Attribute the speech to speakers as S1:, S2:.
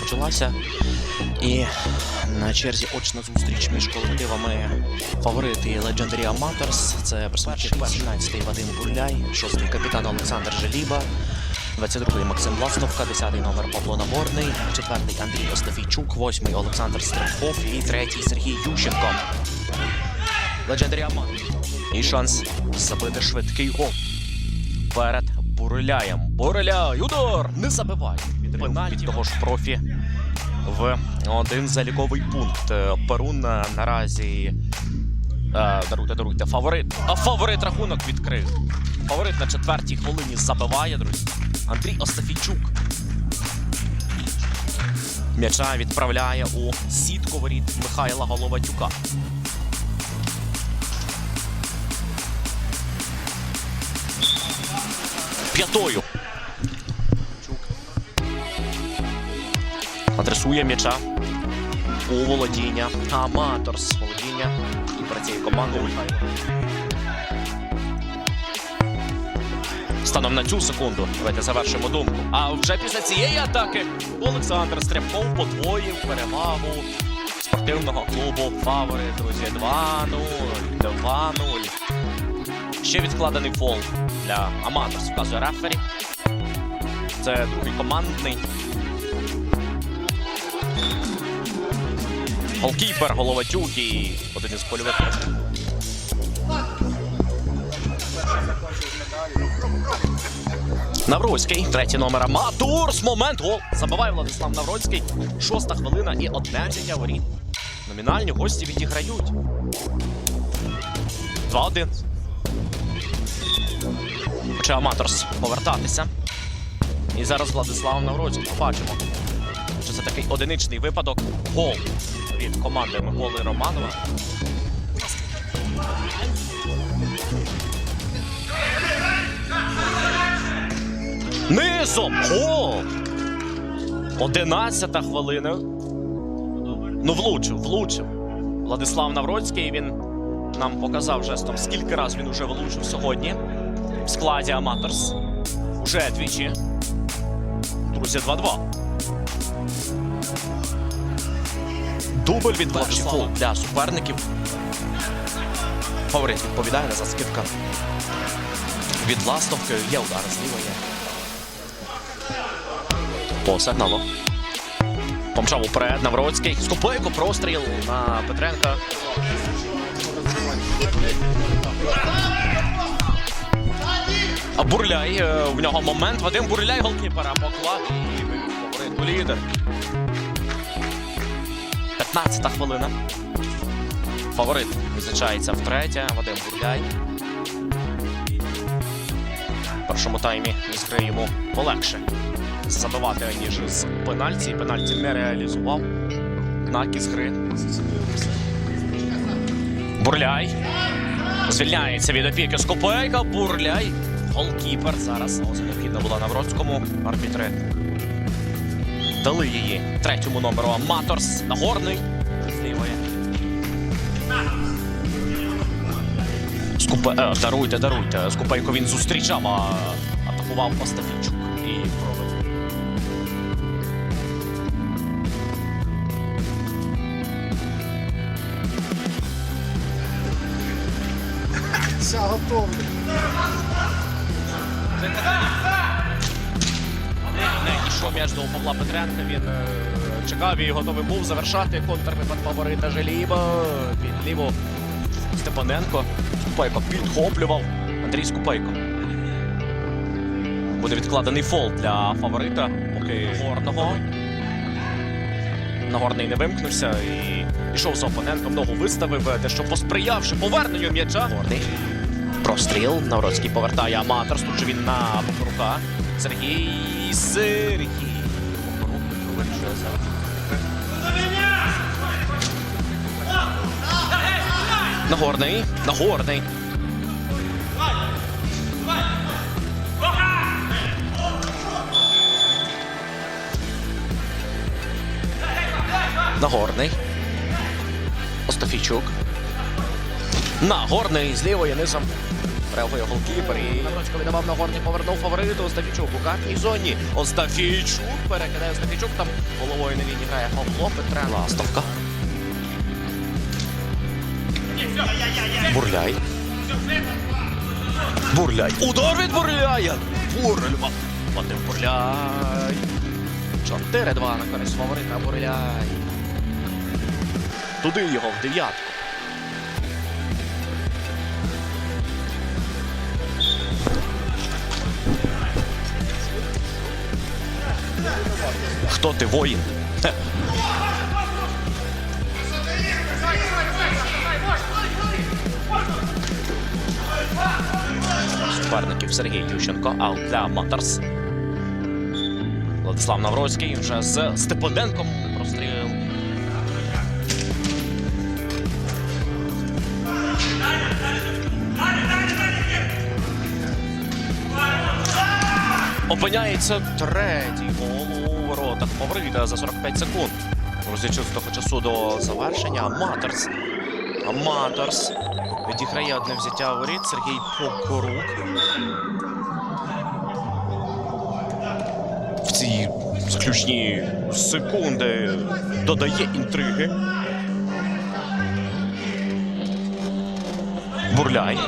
S1: Почалася. І на черзі очна зустріч між колективами фаворити Legendary Amateurs. Це присвячений 17-й Вадим Бурляй, 6-й капітан Олександр Желіба, 22-й Максим Ластовка, 10-й номер Павло Наборний, 4-й Андрій Остафійчук, 8-й Олександр Страхов і 3-й Сергій Ющенко. Legendary Amateurs. І шанс забити швидкий гол перед Буриляєм. Буриляй, удар! Не забивай. Від пенальті того ж профі в один заліковий пункт. Перун е, наразі. Е, даруйте, даруйте, фаворит. А фаворит рахунок відкрив. Фаворит на четвертій хвилині забиває, друзі. Андрій Остафійчук. М'яча відправляє у сітку воріт Михайла Головатюка. П'ятою. Адресує м'яча у володіння. Аматорс володіння. І про цією командою. Станом на цю секунду. Давайте завершимо думку. А вже після цієї атаки Олександр Стряпков подвоїв перевагу спортивного клубу Фавори. Друзі, 2-0. 2-0. Ще відкладений фол для Аматорс, вказує рефері. Це другий командний. Голкіпер, Головатюк і один із польових. Навроцький, третій номер Аматурс. Момент гол. Забиває Владислав Навроцький. Шоста хвилина і одне життя воріт. Номінальні гості відіграють. 2-1. Хоче Аматорс повертатися. І зараз Владислав Навроцький. Побачимо, що це такий одиничний випадок. Гол від команди Миколи Романова. Низом! Гол! Одинадцята хвилина. Ну, влучив, влучив. Владислав Навроцький він нам показав жестом, скільки раз він уже влучив сьогодні в складі Аматорс. Уже двічі. Друзі, 2-2. Дубль від Владислава для суперників. Фаворит відповідає на заскидка. Від Ластовки є удар з лівої. По сигналу. Помчав уперед Навроцький. Скупейко простріл на Петренка. Бурляй, е, в нього момент. Вадим Бурляй голкіпера поклав і фаворит лідер. 15 хвилина. Фаворит визначається втретє. Вадим Бурляй. В першому таймі із гри йому полегше забивати, ніж з пенальті. Пенальті не реалізував. Однак із гри. Бурляй. Звільняється від опіки Скопейка. Бурляй. Голкіпер. Зараз необхідна була Навроцькому. Арбітри дали її третьому номеру Аматорс. Нагорний. З лівої. Скупе... Е, даруйте, даруйте. Скупейко він зустрічав, а атакував Остафійчук. І пробив.
S2: Все, готово.
S1: Не йшов м'яч до Павла Петренка. Він е, чекав і готовий був завершати контрвипад фаворита Желіба. Під ліву Степаненко. Скупайко підхоплював. Андрій Скупайко. Буде відкладений фол для фаворита, поки горного. Нагорний не вимкнувся і пішов за опонентом, ногу виставив, дещо посприявши поверненню м'яча. Горний. Простріл. Навроцький повертає аматор. Тут же він на Бокорука. Сергій Сергій. Бокорук вирішує. Нагорний. Нагорний. Нагорний. Остафійчук. Нагорний з лівої низом. Реагує голкіпер і Навроцько віддавав на горні, повернув фавориту. Остафійчук у карній зоні. Остафійчук перекидає Остафійчук. Там головою на лінії грає Павло Петра. Ластовка. Бурляй. Бурляй. Удар від Бурляя. Бурля. Вадим Бурляй. 4-2 на користь фаворита Бурляй. Туди його в дев'ятку. Хто ти воїн? Суперників Сергій Ющенко, аут для Матерс. Владислав Навроцький вже з Степаненком простріл. Опиняється третій гол у воротах за 45 секунд. Друзі, того часу до завершення. Матерс. Матерс відіграє одне взяття воріт. Сергій Покорук. В ці заключні секунди додає інтриги. Бурляй.